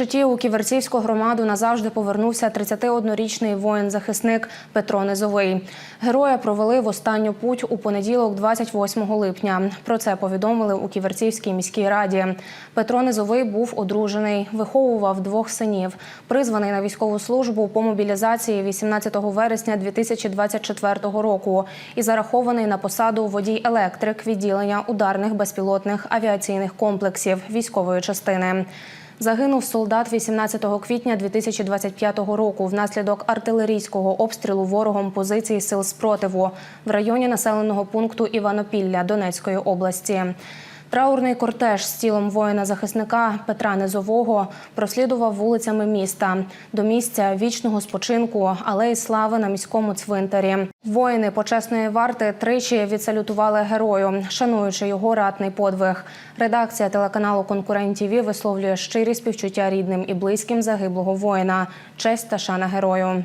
щиті у Ківерцівську громаду назавжди повернувся 31-річний воїн-захисник Петро Низовий. Героя провели в останню путь у понеділок, 28 липня. Про це повідомили у Ківерцівській міській раді. Петро Низовий був одружений, виховував двох синів. Призваний на військову службу по мобілізації 18 вересня 2024 року і зарахований на посаду водій-електрик відділення ударних безпілотних авіаційних комплексів військової частини. Загинув солдат 18 квітня 2025 року внаслідок артилерійського обстрілу ворогом позиції сил спротиву в районі населеного пункту Іванопілля Донецької області. Траурний кортеж з тілом воїна-захисника Петра Низового прослідував вулицями міста до місця вічного спочинку алеї слави на міському цвинтарі. Воїни почесної варти тричі відсалютували герою, шануючи його ратний подвиг. Редакція телеканалу Конкурент ТІВІ висловлює щирі співчуття рідним і близьким загиблого воїна. Честь та шана герою.